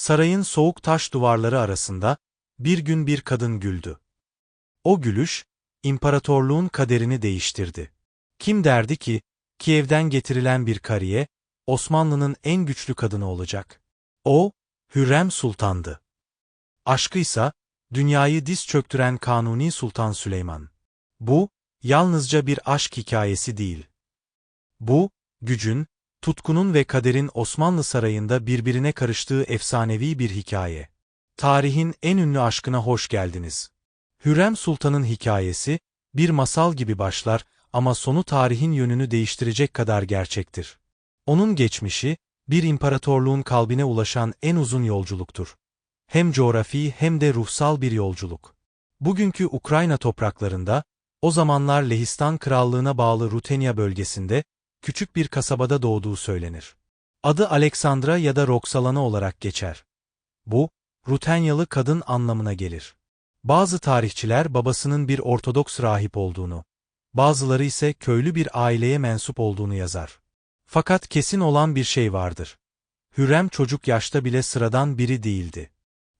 Sarayın soğuk taş duvarları arasında, bir gün bir kadın güldü. O gülüş, imparatorluğun kaderini değiştirdi. Kim derdi ki, Kiev'den getirilen bir kariye, Osmanlı'nın en güçlü kadını olacak. O, Hürrem Sultan'dı. Aşkıysa, dünyayı diz çöktüren Kanuni Sultan Süleyman. Bu, yalnızca bir aşk hikayesi değil. Bu, gücün, tutkunun ve kaderin Osmanlı sarayında birbirine karıştığı efsanevi bir hikaye. Tarihin en ünlü aşkına hoş geldiniz. Hürrem Sultan'ın hikayesi, bir masal gibi başlar ama sonu tarihin yönünü değiştirecek kadar gerçektir. Onun geçmişi, bir imparatorluğun kalbine ulaşan en uzun yolculuktur. Hem coğrafi hem de ruhsal bir yolculuk. Bugünkü Ukrayna topraklarında, o zamanlar Lehistan Krallığına bağlı Rutenya bölgesinde, küçük bir kasabada doğduğu söylenir. Adı Aleksandra ya da Roxalana olarak geçer. Bu, Rutenyalı kadın anlamına gelir. Bazı tarihçiler babasının bir Ortodoks rahip olduğunu, bazıları ise köylü bir aileye mensup olduğunu yazar. Fakat kesin olan bir şey vardır. Hürrem çocuk yaşta bile sıradan biri değildi.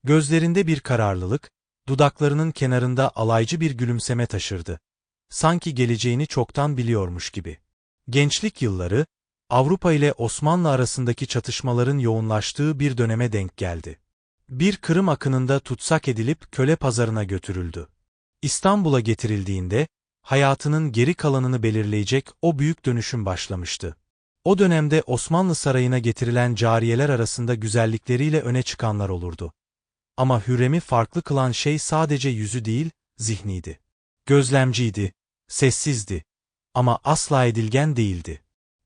Gözlerinde bir kararlılık, dudaklarının kenarında alaycı bir gülümseme taşırdı. Sanki geleceğini çoktan biliyormuş gibi. Gençlik yılları, Avrupa ile Osmanlı arasındaki çatışmaların yoğunlaştığı bir döneme denk geldi. Bir Kırım akınında tutsak edilip köle pazarına götürüldü. İstanbul'a getirildiğinde, hayatının geri kalanını belirleyecek o büyük dönüşüm başlamıştı. O dönemde Osmanlı sarayına getirilen cariyeler arasında güzellikleriyle öne çıkanlar olurdu. Ama Hürrem'i farklı kılan şey sadece yüzü değil, zihniydi. Gözlemciydi, sessizdi ama asla edilgen değildi.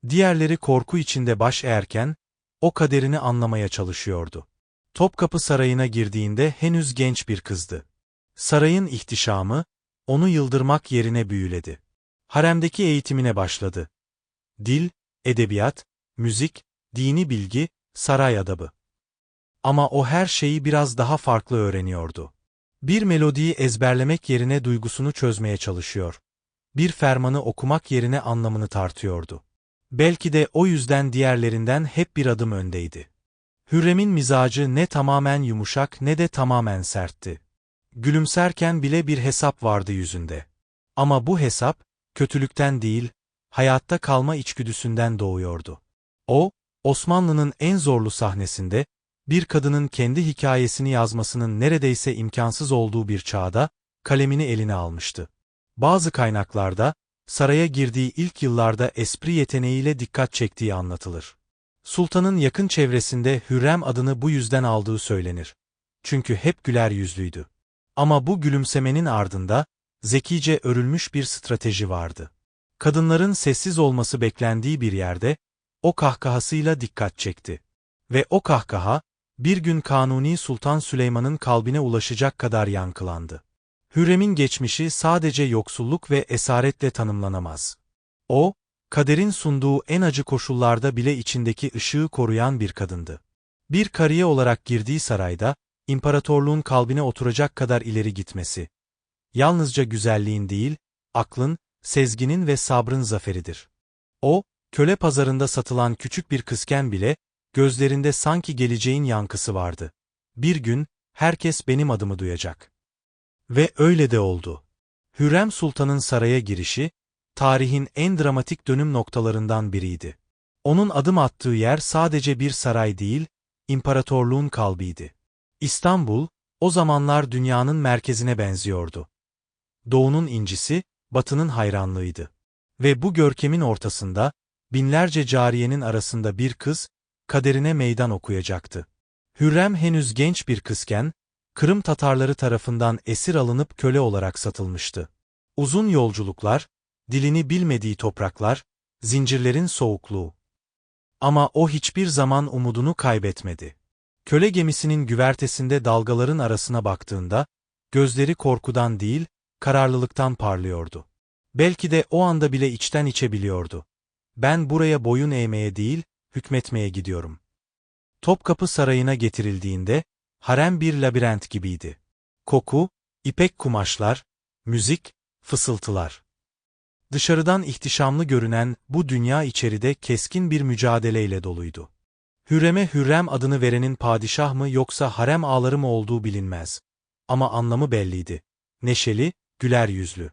Diğerleri korku içinde baş eğerken, o kaderini anlamaya çalışıyordu. Topkapı Sarayı'na girdiğinde henüz genç bir kızdı. Sarayın ihtişamı, onu yıldırmak yerine büyüledi. Haremdeki eğitimine başladı. Dil, edebiyat, müzik, dini bilgi, saray adabı. Ama o her şeyi biraz daha farklı öğreniyordu. Bir melodiyi ezberlemek yerine duygusunu çözmeye çalışıyor. Bir fermanı okumak yerine anlamını tartıyordu. Belki de o yüzden diğerlerinden hep bir adım öndeydi. Hürrem'in mizacı ne tamamen yumuşak ne de tamamen sertti. Gülümserken bile bir hesap vardı yüzünde. Ama bu hesap, kötülükten değil, hayatta kalma içgüdüsünden doğuyordu. O, Osmanlı'nın en zorlu sahnesinde, bir kadının kendi hikayesini yazmasının neredeyse imkansız olduğu bir çağda, kalemini eline almıştı. Bazı kaynaklarda, saraya girdiği ilk yıllarda espri yeteneğiyle dikkat çektiği anlatılır. Sultanın yakın çevresinde Hürrem adını bu yüzden aldığı söylenir. Çünkü hep güler yüzlüydü. Ama bu gülümsemenin ardında, zekice örülmüş bir strateji vardı. Kadınların sessiz olması beklendiği bir yerde, o kahkahasıyla dikkat çekti. Ve o kahkaha, bir gün Kanuni Sultan Süleyman'ın kalbine ulaşacak kadar yankılandı. Hürrem'in geçmişi sadece yoksulluk ve esaretle tanımlanamaz. O, kaderin sunduğu en acı koşullarda bile içindeki ışığı koruyan bir kadındı. Bir kariye olarak girdiği sarayda, imparatorluğun kalbine oturacak kadar ileri gitmesi. Yalnızca güzelliğin değil, aklın, sezginin ve sabrın zaferidir. O, köle pazarında satılan küçük bir kızken bile, gözlerinde sanki geleceğin yankısı vardı. Bir gün, herkes benim adımı duyacak. Ve öyle de oldu. Hürrem Sultan'ın saraya girişi, tarihin en dramatik dönüm noktalarından biriydi. Onun adım attığı yer sadece bir saray değil, imparatorluğun kalbiydi. İstanbul, o zamanlar dünyanın merkezine benziyordu. Doğunun incisi, batının hayranlığıydı. Ve bu görkemin ortasında, binlerce cariyenin arasında bir kız, kaderine meydan okuyacaktı. Hürrem henüz genç bir kızken, Kırım Tatarları tarafından esir alınıp köle olarak satılmıştı. Uzun yolculuklar, dilini bilmediği topraklar, zincirlerin soğukluğu. Ama o hiçbir zaman umudunu kaybetmedi. Köle gemisinin güvertesinde dalgaların arasına baktığında, gözleri korkudan değil, kararlılıktan parlıyordu. Belki de o anda bile içten içe biliyordu. Ben buraya boyun eğmeye değil, hükmetmeye gidiyorum. Topkapı Sarayı'na getirildiğinde, harem bir labirent gibiydi. Koku, ipek kumaşlar, müzik, fısıltılar. Dışarıdan ihtişamlı görünen bu dünya içeride keskin bir mücadeleyle doluydu. Hürrem'e Hürrem adını verenin padişah mı yoksa harem ağları mı olduğu bilinmez. Ama anlamı belliydi. Neşeli, güler yüzlü.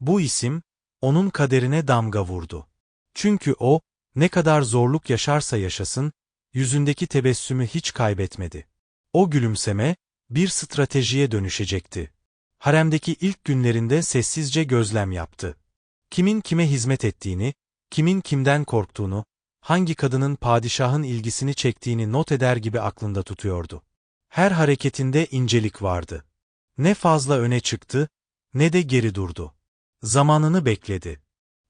Bu isim, onun kaderine damga vurdu. Çünkü o, ne kadar zorluk yaşarsa yaşasın, yüzündeki tebessümü hiç kaybetmedi. O gülümseme, bir stratejiye dönüşecekti. Haremdeki ilk günlerinde sessizce gözlem yaptı. Kimin kime hizmet ettiğini, kimin kimden korktuğunu, hangi kadının padişahın ilgisini çektiğini not eder gibi aklında tutuyordu. Her hareketinde incelik vardı. Ne fazla öne çıktı, ne de geri durdu. Zamanını bekledi.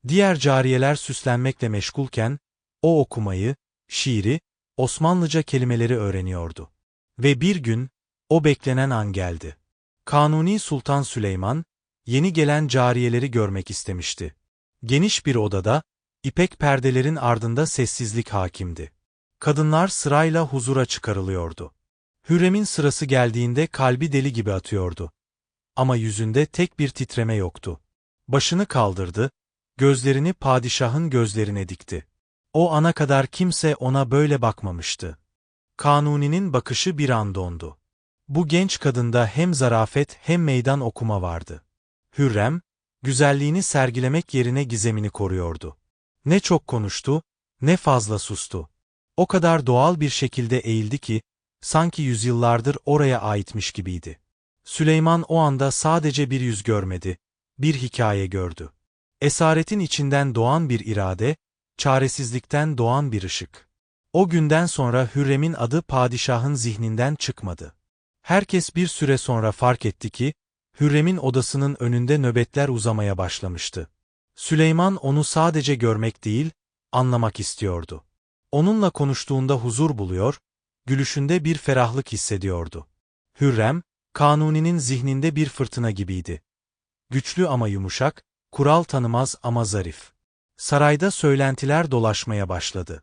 Diğer cariyeler süslenmekle meşgulken, o okumayı, şiiri, Osmanlıca kelimeleri öğreniyordu. Ve bir gün, o beklenen an geldi. Kanuni Sultan Süleyman, yeni gelen cariyeleri görmek istemişti. Geniş bir odada, ipek perdelerin ardında sessizlik hakimdi. Kadınlar sırayla huzura çıkarılıyordu. Hürrem'in sırası geldiğinde kalbi deli gibi atıyordu. Ama yüzünde tek bir titreme yoktu. Başını kaldırdı, gözlerini padişahın gözlerine dikti. O ana kadar kimse ona böyle bakmamıştı. Kanuni'nin bakışı bir an dondu. Bu genç kadında hem zarafet hem meydan okuma vardı. Hürrem, güzelliğini sergilemek yerine gizemini koruyordu. Ne çok konuştu, ne fazla sustu. O kadar doğal bir şekilde eğildi ki, sanki yüzyıllardır oraya aitmiş gibiydi. Süleyman o anda sadece bir yüz görmedi, bir hikaye gördü. Esaretin içinden doğan bir irade, çaresizlikten doğan bir ışık. O günden sonra Hürrem'in adı padişahın zihninden çıkmadı. Herkes bir süre sonra fark etti ki, Hürrem'in odasının önünde nöbetler uzamaya başlamıştı. Süleyman onu sadece görmek değil, anlamak istiyordu. Onunla konuştuğunda huzur buluyor, gülüşünde bir ferahlık hissediyordu. Hürrem, Kanuni'nin zihninde bir fırtına gibiydi. Güçlü ama yumuşak, kural tanımaz ama zarif. Sarayda söylentiler dolaşmaya başladı.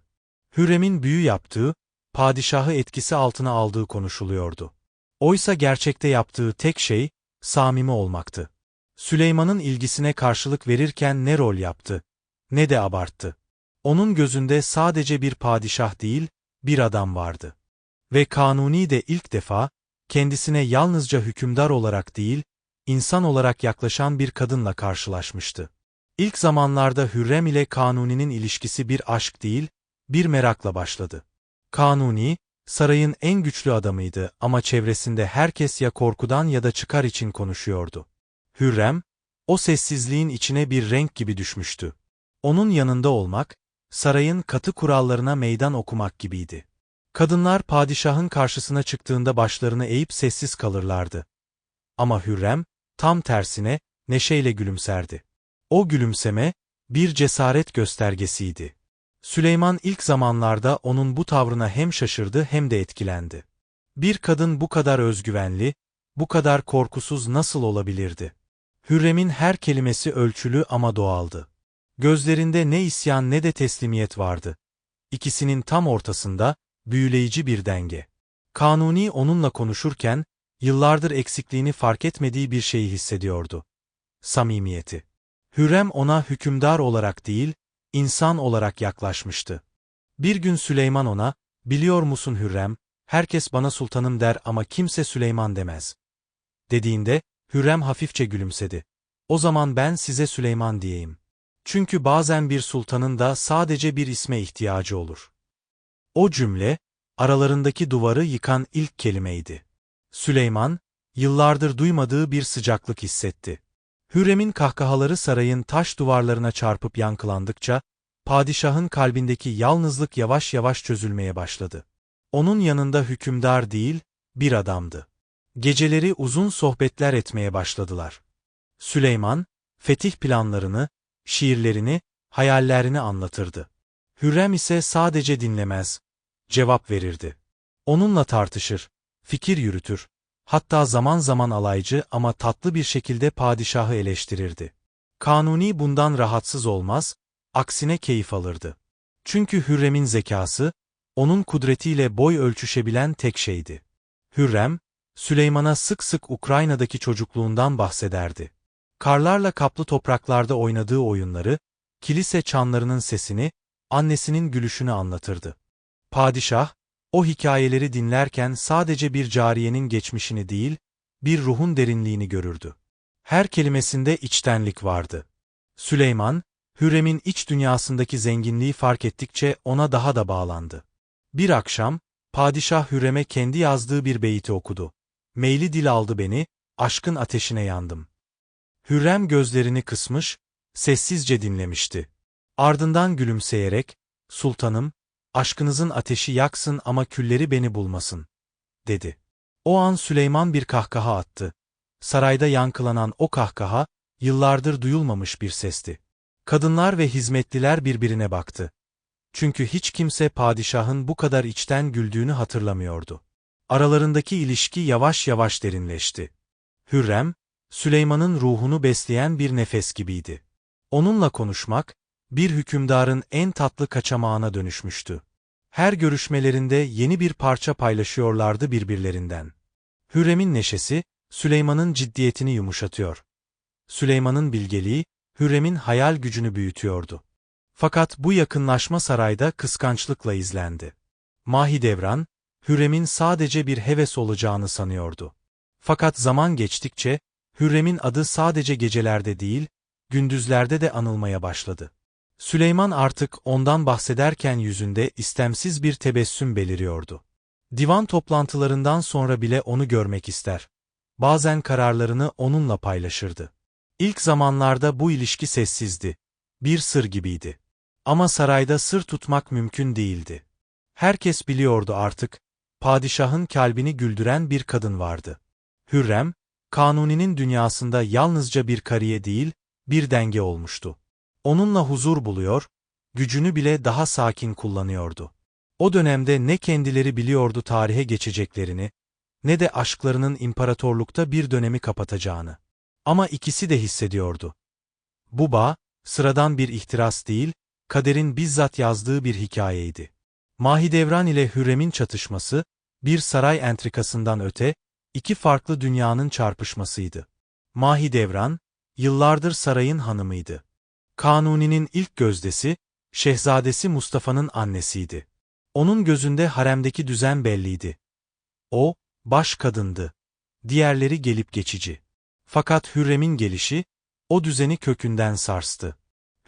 Hürrem'in büyü yaptığı, padişahı etkisi altına aldığı konuşuluyordu. Oysa gerçekte yaptığı tek şey, samimi olmaktı. Süleyman'ın ilgisine karşılık verirken ne rol yaptı, ne de abarttı. Onun gözünde sadece bir padişah değil, bir adam vardı. Ve Kanuni de ilk defa, kendisine yalnızca hükümdar olarak değil, insan olarak yaklaşan bir kadınla karşılaşmıştı. İlk zamanlarda Hürrem ile Kanuni'nin ilişkisi bir aşk değil, bir merakla başladı. Kanuni, sarayın en güçlü adamıydı ama çevresinde herkes ya korkudan ya da çıkar için konuşuyordu. Hürrem, o sessizliğin içine bir renk gibi düşmüştü. Onun yanında olmak, sarayın katı kurallarına meydan okumak gibiydi. Kadınlar padişahın karşısına çıktığında başlarını eğip sessiz kalırlardı. Ama Hürrem, tam tersine, neşeyle gülümserdi. O gülümseme, bir cesaret göstergesiydi. Süleyman ilk zamanlarda onun bu tavrına hem şaşırdı hem de etkilendi. Bir kadın bu kadar özgüvenli, bu kadar korkusuz nasıl olabilirdi? Hürrem'in her kelimesi ölçülü ama doğaldı. Gözlerinde ne isyan ne de teslimiyet vardı. İkisinin tam ortasında, büyüleyici bir denge. Kanuni onunla konuşurken, yıllardır eksikliğini fark etmediği bir şeyi hissediyordu. Samimiyeti. Hürrem ona hükümdar olarak değil, insan olarak yaklaşmıştı. Bir gün Süleyman ona, biliyor musun Hürrem, herkes bana sultanım der ama kimse Süleyman demez. Dediğinde, Hürrem hafifçe gülümsedi. O zaman ben size Süleyman diyeyim. Çünkü bazen bir sultanın da sadece bir isme ihtiyacı olur. O cümle, aralarındaki duvarı yıkan ilk kelimeydi. Süleyman, yıllardır duymadığı bir sıcaklık hissetti. Hürrem'in kahkahaları sarayın taş duvarlarına çarpıp yankılandıkça, padişahın kalbindeki yalnızlık yavaş yavaş çözülmeye başladı. Onun yanında hükümdar değil, bir adamdı. Geceleri uzun sohbetler etmeye başladılar. Süleyman, fetih planlarını, şiirlerini, hayallerini anlatırdı. Hürrem ise sadece dinlemez, cevap verirdi. Onunla tartışır, fikir yürütür, hatta zaman zaman alaycı ama tatlı bir şekilde padişahı eleştirirdi. Kanuni bundan rahatsız olmaz, aksine keyif alırdı. Çünkü Hürrem'in zekası, onun kudretiyle boy ölçüşebilen tek şeydi. Hürrem, Süleyman'a sık sık Ukrayna'daki çocukluğundan bahsederdi. Karlarla kaplı topraklarda oynadığı oyunları, kilise çanlarının sesini, annesinin gülüşünü anlatırdı. Padişah, o hikayeleri dinlerken sadece bir cariyenin geçmişini değil, bir ruhun derinliğini görürdü. Her kelimesinde içtenlik vardı. Süleyman, Hürrem'in iç dünyasındaki zenginliği fark ettikçe ona daha da bağlandı. Bir akşam, padişah Hürrem'e kendi yazdığı bir beyti okudu. Meyli dil aldı beni, aşkın ateşine yandım. Hürrem gözlerini kısmış, sessizce dinlemişti. Ardından gülümseyerek, sultanım, aşkınızın ateşi yaksın ama külleri beni bulmasın, dedi. O an Süleyman bir kahkaha attı. Sarayda yankılanan o kahkaha, yıllardır duyulmamış bir sesti. Kadınlar ve hizmetliler birbirine baktı. Çünkü hiç kimse padişahın bu kadar içten güldüğünü hatırlamıyordu. Aralarındaki ilişki yavaş yavaş derinleşti. Hürrem, Süleyman'ın ruhunu besleyen bir nefes gibiydi. Onunla konuşmak, bir hükümdarın en tatlı kaçamağına dönüşmüştü. Her görüşmelerinde yeni bir parça paylaşıyorlardı birbirlerinden. Hürrem'in neşesi, Süleyman'ın ciddiyetini yumuşatıyor. Süleyman'ın bilgeliği, Hürrem'in hayal gücünü büyütüyordu. Fakat bu yakınlaşma sarayda kıskançlıkla izlendi. Mahidevran, Hürrem'in sadece bir heves olacağını sanıyordu. Fakat zaman geçtikçe, Hürrem'in adı sadece gecelerde değil, gündüzlerde de anılmaya başladı. Süleyman artık ondan bahsederken yüzünde istemsiz bir tebessüm beliriyordu. Divan toplantılarından sonra bile onu görmek ister. Bazen kararlarını onunla paylaşırdı. İlk zamanlarda bu ilişki sessizdi. Bir sır gibiydi. Ama sarayda sır tutmak mümkün değildi. Herkes biliyordu artık, padişahın kalbini güldüren bir kadın vardı. Hürrem, Kanuni'nin dünyasında yalnızca bir kariye değil, bir denge olmuştu. Onunla huzur buluyor, gücünü bile daha sakin kullanıyordu. O dönemde ne kendileri biliyordu tarihe geçeceklerini, ne de aşklarının imparatorlukta bir dönemi kapatacağını. Ama ikisi de hissediyordu. Bu bağ, sıradan bir ihtiras değil, kaderin bizzat yazdığı bir hikayeydi. Mahidevran ile Hürrem'in çatışması, bir saray entrikasından öte, iki farklı dünyanın çarpışmasıydı. Mahidevran, yıllardır sarayın hanımıydı. Kanuni'nin ilk gözdesi, Şehzadesi Mustafa'nın annesiydi. Onun gözünde haremdeki düzen belliydi. O, baş kadındı. Diğerleri gelip geçici. Fakat Hürrem'in gelişi, o düzeni kökünden sarstı.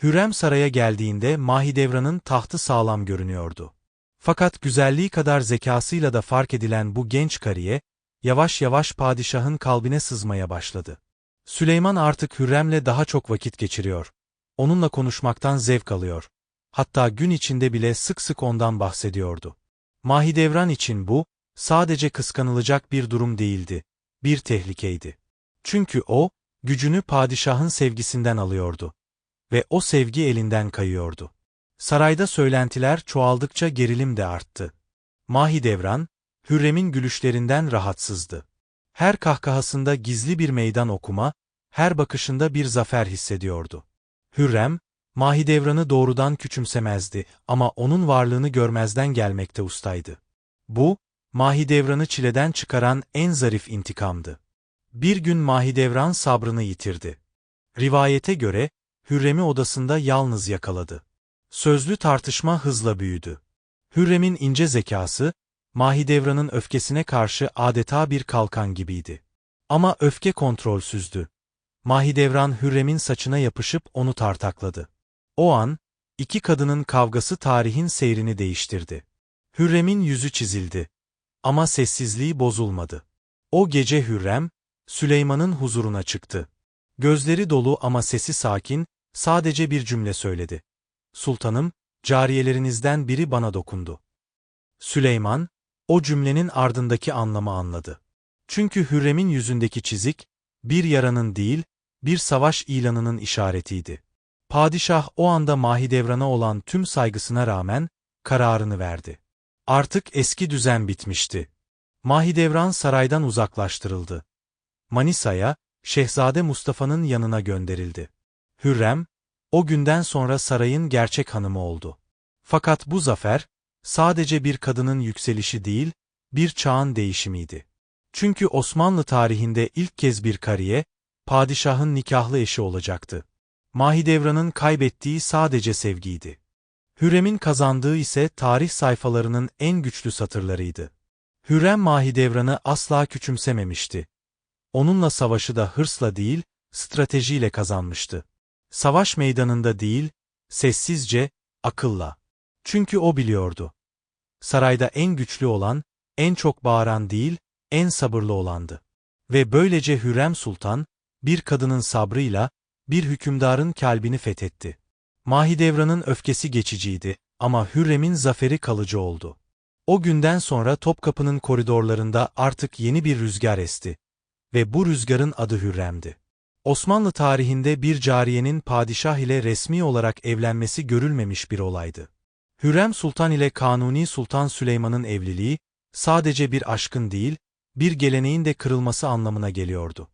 Hürrem saraya geldiğinde Mahidevran'ın tahtı sağlam görünüyordu. Fakat güzelliği kadar zekasıyla da fark edilen bu genç kariye, yavaş yavaş padişahın kalbine sızmaya başladı. Süleyman artık Hürrem'le daha çok vakit geçiriyor. Onunla konuşmaktan zevk alıyor. Hatta gün içinde bile sık sık ondan bahsediyordu. Mahidevran için bu, sadece kıskanılacak bir durum değildi, bir tehlikeydi. Çünkü o, gücünü padişahın sevgisinden alıyordu. Ve o sevgi elinden kayıyordu. Sarayda söylentiler çoğaldıkça gerilim de arttı. Mahidevran, Hürrem'in gülüşlerinden rahatsızdı. Her kahkahasında gizli bir meydan okuma, her bakışında bir zafer hissediyordu. Hürrem, Mahidevran'ı doğrudan küçümsemezdi ama onun varlığını görmezden gelmekte ustaydı. Bu, Mahidevran'ı çileden çıkaran en zarif intikamdı. Bir gün Mahidevran sabrını yitirdi. Rivayete göre, Hürrem'i odasında yalnız yakaladı. Sözlü tartışma hızla büyüdü. Hürrem'in ince zekası, Mahidevran'ın öfkesine karşı adeta bir kalkan gibiydi. Ama öfke kontrolsüzdü. Mahidevran Hürrem'in saçına yapışıp onu tartakladı. O an, iki kadının kavgası tarihin seyrini değiştirdi. Hürrem'in yüzü çizildi. Ama sessizliği bozulmadı. O gece Hürrem, Süleyman'ın huzuruna çıktı. Gözleri dolu ama sesi sakin, sadece bir cümle söyledi. Sultanım, cariyelerinizden biri bana dokundu. Süleyman, o cümlenin ardındaki anlamı anladı. Çünkü Hürrem'in yüzündeki çizik, bir yaranın değil, bir savaş ilanının işaretiydi. Padişah o anda Mahidevran'a olan tüm saygısına rağmen, kararını verdi. Artık eski düzen bitmişti. Mahidevran saraydan uzaklaştırıldı. Manisa'ya, Şehzade Mustafa'nın yanına gönderildi. Hürrem, o günden sonra sarayın gerçek hanımı oldu. Fakat bu zafer, sadece bir kadının yükselişi değil, bir çağın değişimiydi. Çünkü Osmanlı tarihinde ilk kez bir kariye, padişahın nikahlı eşi olacaktı. Mahidevran'ın kaybettiği sadece sevgiydi. Hürrem'in kazandığı ise tarih sayfalarının en güçlü satırlarıydı. Hürrem Mahidevran'ı asla küçümsememişti. Onunla savaşı da hırsla değil, stratejiyle kazanmıştı. Savaş meydanında değil, sessizce, akılla. Çünkü o biliyordu. Sarayda en güçlü olan, en çok bağıran değil, en sabırlı olandı. Ve böylece Hürrem Sultan, bir kadının sabrıyla, bir hükümdarın kalbini fethetti. Mahidevran'ın öfkesi geçiciydi ama Hürrem'in zaferi kalıcı oldu. O günden sonra Topkapı'nın koridorlarında artık yeni bir rüzgar esti. Ve bu rüzgarın adı Hürrem'di. Osmanlı tarihinde bir cariyenin padişah ile resmi olarak evlenmesi görülmemiş bir olaydı. Hürrem Sultan ile Kanuni Sultan Süleyman'ın evliliği, sadece bir aşkın değil, bir geleneğin de kırılması anlamına geliyordu.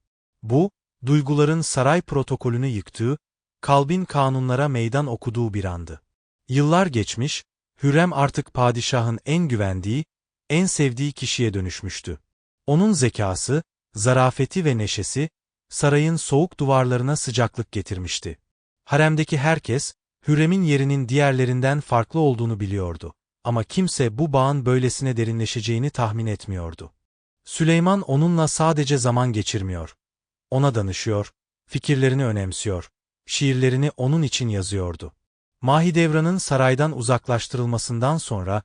Bu, duyguların saray protokolünü yıktığı, kalbin kanunlara meydan okuduğu bir andı. Yıllar geçmiş, Hürrem artık padişahın en güvendiği, en sevdiği kişiye dönüşmüştü. Onun zekası, zarafeti ve neşesi, sarayın soğuk duvarlarına sıcaklık getirmişti. Haremdeki herkes, Hürrem'in yerinin diğerlerinden farklı olduğunu biliyordu. Ama kimse bu bağın böylesine derinleşeceğini tahmin etmiyordu. Süleyman onunla sadece zaman geçirmiyor. Ona danışıyor, fikirlerini önemsiyor, şiirlerini onun için yazıyordu. Mahidevran'ın saraydan uzaklaştırılmasından sonra,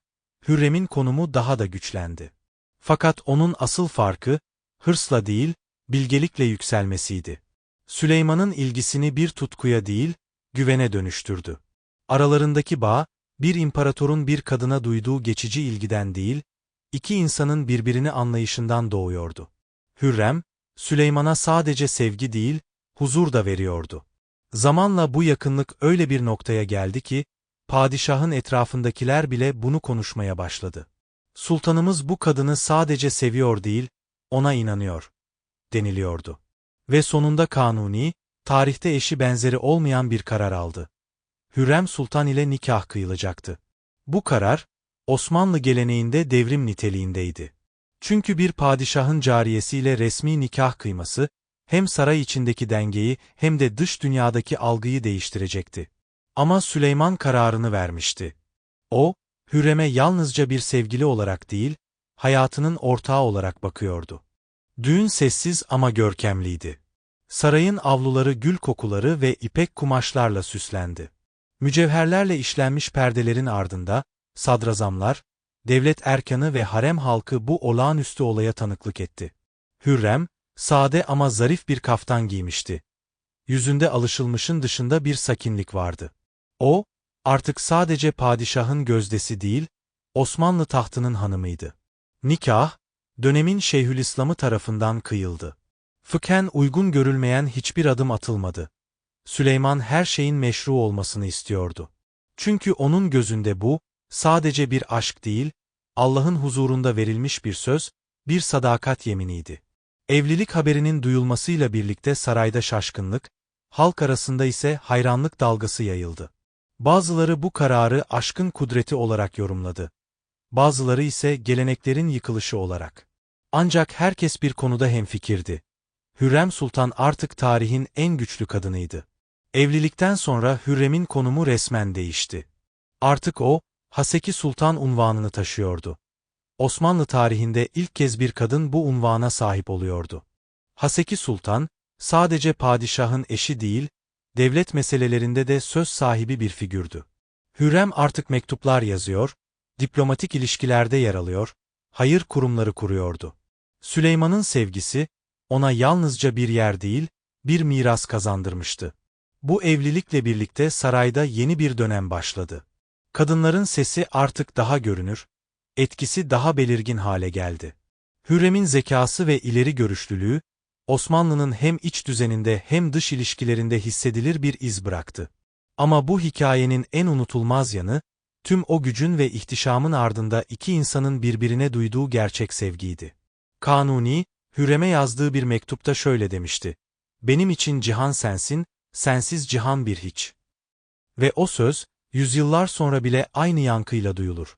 Hürrem'in konumu daha da güçlendi. Fakat onun asıl farkı, hırsla değil, bilgelikle yükselmesiydi. Süleyman'ın ilgisini bir tutkuya değil, güvene dönüştürdü. Aralarındaki bağ, bir imparatorun bir kadına duyduğu geçici ilgiden değil, iki insanın birbirini anlayışından doğuyordu. Hürrem, Süleyman'a sadece sevgi değil, huzur da veriyordu. Zamanla bu yakınlık öyle bir noktaya geldi ki, padişahın etrafındakiler bile bunu konuşmaya başladı. Sultanımız bu kadını sadece seviyor değil, ona inanıyor, deniliyordu. Ve sonunda Kanuni, tarihte eşi benzeri olmayan bir karar aldı. Hürrem Sultan ile nikah kıyılacaktı. Bu karar, Osmanlı geleneğinde devrim niteliğindeydi. Çünkü bir padişahın cariyesiyle resmi nikah kıyması, hem saray içindeki dengeyi hem de dış dünyadaki algıyı değiştirecekti. Ama Süleyman kararını vermişti. O, Hürrem'e yalnızca bir sevgili olarak değil, hayatının ortağı olarak bakıyordu. Düğün sessiz ama görkemliydi. Sarayın avluları gül kokuları ve ipek kumaşlarla süslendi. Mücevherlerle işlenmiş perdelerin ardında, sadrazamlar, devlet erkanı ve harem halkı bu olağanüstü olaya tanıklık etti. Hürrem, sade ama zarif bir kaftan giymişti. Yüzünde alışılmışın dışında bir sakinlik vardı. O, artık sadece padişahın gözdesi değil, Osmanlı tahtının hanımıydı. Nikah, dönemin Şeyhülislam'ı tarafından kıyıldı. Fıkhen uygun görülmeyen hiçbir adım atılmadı. Süleyman her şeyin meşru olmasını istiyordu. Çünkü onun gözünde bu, sadece bir aşk değil, Allah'ın huzurunda verilmiş bir söz, bir sadakat yeminiydi. Evlilik haberinin duyulmasıyla birlikte sarayda şaşkınlık, halk arasında ise hayranlık dalgası yayıldı. Bazıları bu kararı aşkın kudreti olarak yorumladı. Bazıları ise geleneklerin yıkılışı olarak. Ancak herkes bir konuda hemfikirdi. Hürrem Sultan artık tarihin en güçlü kadınıydı. Evlilikten sonra Hürrem'in konumu resmen değişti. Artık o, Haseki Sultan unvanını taşıyordu. Osmanlı tarihinde ilk kez bir kadın bu unvana sahip oluyordu. Haseki Sultan, sadece padişahın eşi değil, devlet meselelerinde de söz sahibi bir figürdü. Hürrem artık mektuplar yazıyor, diplomatik ilişkilerde yer alıyor, hayır kurumları kuruyordu. Süleyman'ın sevgisi, ona yalnızca bir yer değil, bir miras kazandırmıştı. Bu evlilikle birlikte sarayda yeni bir dönem başladı. Kadınların sesi artık daha görünür, etkisi daha belirgin hale geldi. Hürrem'in zekası ve ileri görüşlülüğü, Osmanlı'nın hem iç düzeninde hem dış ilişkilerinde hissedilir bir iz bıraktı. Ama bu hikayenin en unutulmaz yanı, tüm o gücün ve ihtişamın ardında iki insanın birbirine duyduğu gerçek sevgiydi. Kanuni, Hürrem'e yazdığı bir mektupta şöyle demişti. Benim için cihan sensin, sensiz cihan bir hiç. Ve o söz, yüzyıllar sonra bile aynı yankıyla duyulur.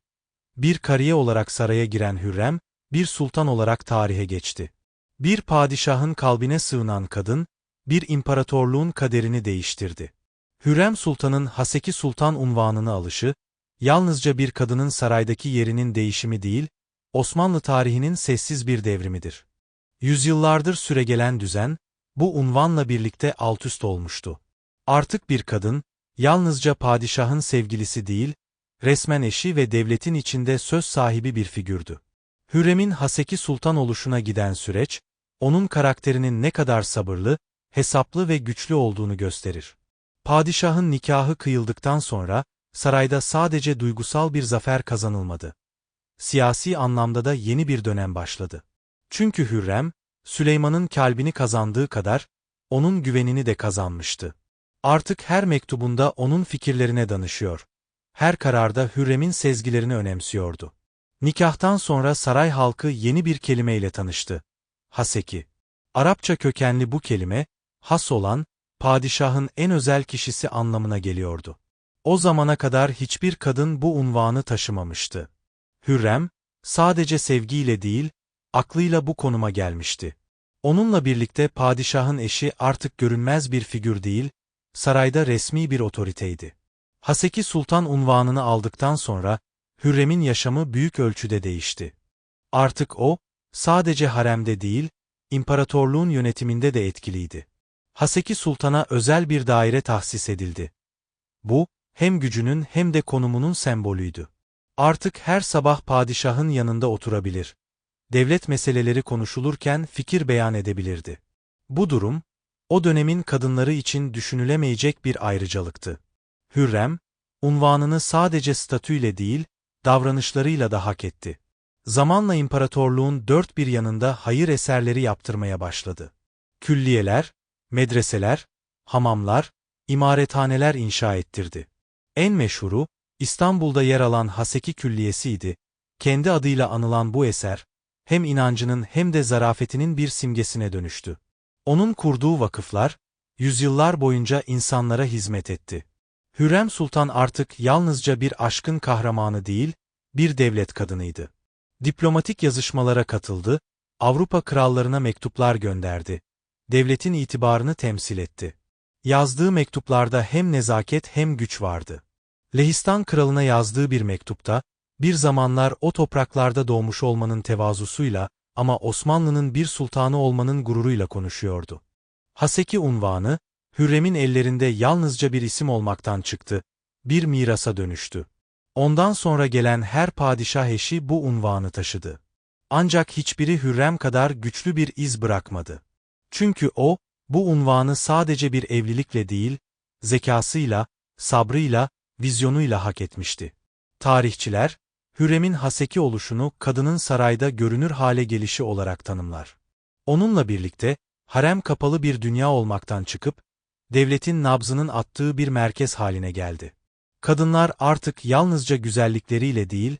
Bir kariye olarak saraya giren Hürrem, bir sultan olarak tarihe geçti. Bir padişahın kalbine sığınan kadın, bir imparatorluğun kaderini değiştirdi. Hürrem Sultan'ın Haseki Sultan unvanını alışı, yalnızca bir kadının saraydaki yerinin değişimi değil, Osmanlı tarihinin sessiz bir devrimidir. Yüzyıllardır süregelen düzen, bu unvanla birlikte altüst olmuştu. Artık bir kadın, yalnızca padişahın sevgilisi değil, resmen eşi ve devletin içinde söz sahibi bir figürdü. Hürrem'in Haseki Sultan oluşuna giden süreç, onun karakterinin ne kadar sabırlı, hesaplı ve güçlü olduğunu gösterir. Padişahın nikahı kıyıldıktan sonra, sarayda sadece duygusal bir zafer kazanılmadı. Siyasi anlamda da yeni bir dönem başladı. Çünkü Hürrem, Süleyman'ın kalbini kazandığı kadar, onun güvenini de kazanmıştı. Artık her mektubunda onun fikirlerine danışıyor. Her kararda Hürrem'in sezgilerini önemsiyordu. Nikahtan sonra saray halkı yeni bir kelimeyle tanıştı. Haseki. Arapça kökenli bu kelime, has olan, padişahın en özel kişisi anlamına geliyordu. O zamana kadar hiçbir kadın bu unvanı taşımamıştı. Hürrem, sadece sevgiyle değil, aklıyla bu konuma gelmişti. Onunla birlikte padişahın eşi artık görünmez bir figür değil, sarayda resmi bir otoriteydi. Haseki Sultan unvanını aldıktan sonra, Hürrem'in yaşamı büyük ölçüde değişti. Artık o, sadece haremde değil, imparatorluğun yönetiminde de etkiliydi. Haseki Sultan'a özel bir daire tahsis edildi. Bu, hem gücünün hem de konumunun sembolüydü. Artık her sabah padişahın yanında oturabilir. Devlet meseleleri konuşulurken fikir beyan edebilirdi. Bu durum, o dönemin kadınları için düşünülemeyecek bir ayrıcalıktı. Hürrem, unvanını sadece statüyle değil, davranışlarıyla da hak etti. Zamanla imparatorluğun dört bir yanında hayır eserleri yaptırmaya başladı. Külliyeler, medreseler, hamamlar, imarethaneler inşa ettirdi. En meşhuru, İstanbul'da yer alan Haseki Külliyesi'ydi. Kendi adıyla anılan bu eser, hem inancının hem de zarafetinin bir simgesine dönüştü. Onun kurduğu vakıflar, yüzyıllar boyunca insanlara hizmet etti. Hürrem Sultan artık yalnızca bir aşkın kahramanı değil, bir devlet kadınıydı. Diplomatik yazışmalara katıldı, Avrupa krallarına mektuplar gönderdi. Devletin itibarını temsil etti. Yazdığı mektuplarda hem nezaket hem güç vardı. Lehistan kralına yazdığı bir mektupta, bir zamanlar o topraklarda doğmuş olmanın tevazusuyla ama Osmanlı'nın bir sultanı olmanın gururuyla konuşuyordu. Haseki unvanı, Hürrem'in ellerinde yalnızca bir isim olmaktan çıktı, bir mirasa dönüştü. Ondan sonra gelen her padişah eşi bu unvanı taşıdı. Ancak hiçbiri Hürrem kadar güçlü bir iz bırakmadı. Çünkü o, bu unvanı sadece bir evlilikle değil, zekasıyla, sabrıyla, vizyonuyla hak etmişti. Tarihçiler, Hürrem'in Haseki oluşunu kadının sarayda görünür hale gelişi olarak tanımlar. Onunla birlikte, harem kapalı bir dünya olmaktan çıkıp, devletin nabzının attığı bir merkez haline geldi. Kadınlar artık yalnızca güzellikleriyle değil,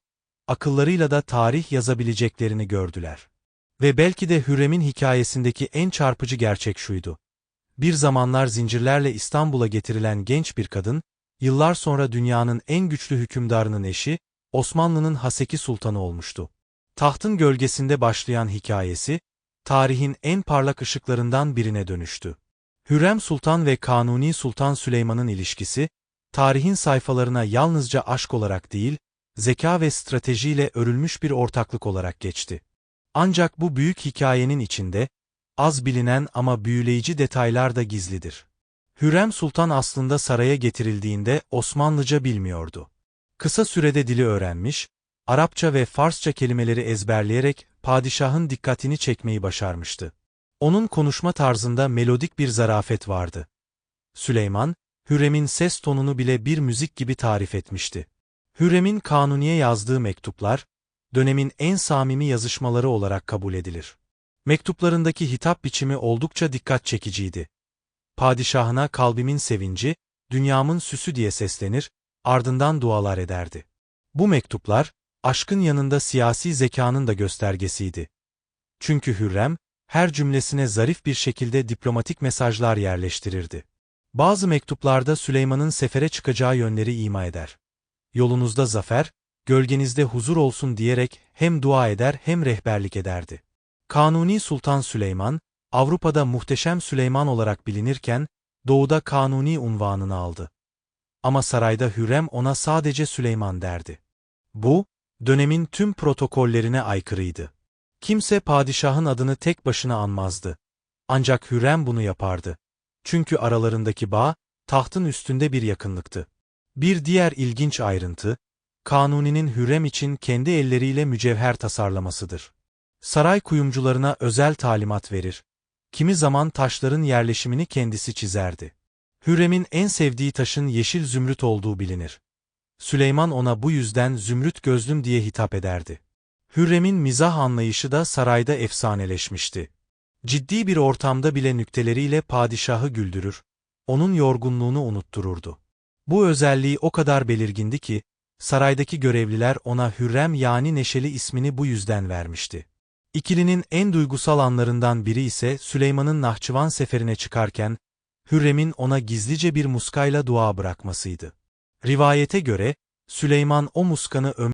akıllarıyla da tarih yazabileceklerini gördüler. Ve belki de Hürrem'in hikayesindeki en çarpıcı gerçek şuydu. Bir zamanlar zincirlerle İstanbul'a getirilen genç bir kadın, yıllar sonra dünyanın en güçlü hükümdarının eşi, Osmanlı'nın Haseki Sultanı olmuştu. Tahtın gölgesinde başlayan hikayesi, tarihin en parlak ışıklarından birine dönüştü. Hürrem Sultan ve Kanuni Sultan Süleyman'ın ilişkisi, tarihin sayfalarına yalnızca aşk olarak değil, zeka ve stratejiyle örülmüş bir ortaklık olarak geçti. Ancak bu büyük hikayenin içinde, az bilinen ama büyüleyici detaylar da gizlidir. Hürrem Sultan aslında saraya getirildiğinde Osmanlıca bilmiyordu. Kısa sürede dili öğrenmiş, Arapça ve Farsça kelimeleri ezberleyerek padişahın dikkatini çekmeyi başarmıştı. Onun konuşma tarzında melodik bir zarafet vardı. Süleyman, Hürrem'in ses tonunu bile bir müzik gibi tarif etmişti. Hürrem'in Kanuni'ye yazdığı mektuplar, dönemin en samimi yazışmaları olarak kabul edilir. Mektuplarındaki hitap biçimi oldukça dikkat çekiciydi. Padişahına kalbimin sevinci, dünyamın süsü diye seslenir, ardından dualar ederdi. Bu mektuplar, aşkın yanında siyasi zekanın da göstergesiydi. Çünkü Hürrem, her cümlesine zarif bir şekilde diplomatik mesajlar yerleştirirdi. Bazı mektuplarda Süleyman'ın sefere çıkacağı yönleri ima eder. Yolunuzda zafer, gölgenizde huzur olsun diyerek hem dua eder hem rehberlik ederdi. Kanuni Sultan Süleyman, Avrupa'da Muhteşem Süleyman olarak bilinirken, Doğu'da Kanuni unvanını aldı. Ama sarayda Hürrem ona sadece Süleyman derdi. Bu, dönemin tüm protokollerine aykırıydı. Kimse padişahın adını tek başına anmazdı. Ancak Hürrem bunu yapardı. Çünkü aralarındaki bağ, tahtın üstünde bir yakınlıktı. Bir diğer ilginç ayrıntı, Kanuni'nin Hürrem için kendi elleriyle mücevher tasarlamasıdır. Saray kuyumcularına özel talimat verir. Kimi zaman taşların yerleşimini kendisi çizerdi. Hürrem'in en sevdiği taşın yeşil zümrüt olduğu bilinir. Süleyman ona bu yüzden zümrüt gözlüm diye hitap ederdi. Hürrem'in mizah anlayışı da sarayda efsaneleşmişti. Ciddi bir ortamda bile nükteleriyle padişahı güldürür, onun yorgunluğunu unuttururdu. Bu özelliği o kadar belirgindi ki, saraydaki görevliler ona Hürrem yani Neşeli ismini bu yüzden vermişti. İkilinin en duygusal anlarından biri ise Süleyman'ın Nahçıvan seferine çıkarken, Hürrem'in ona gizlice bir muskayla dua bırakmasıydı. Rivayete göre, Süleyman o muskanı ömrü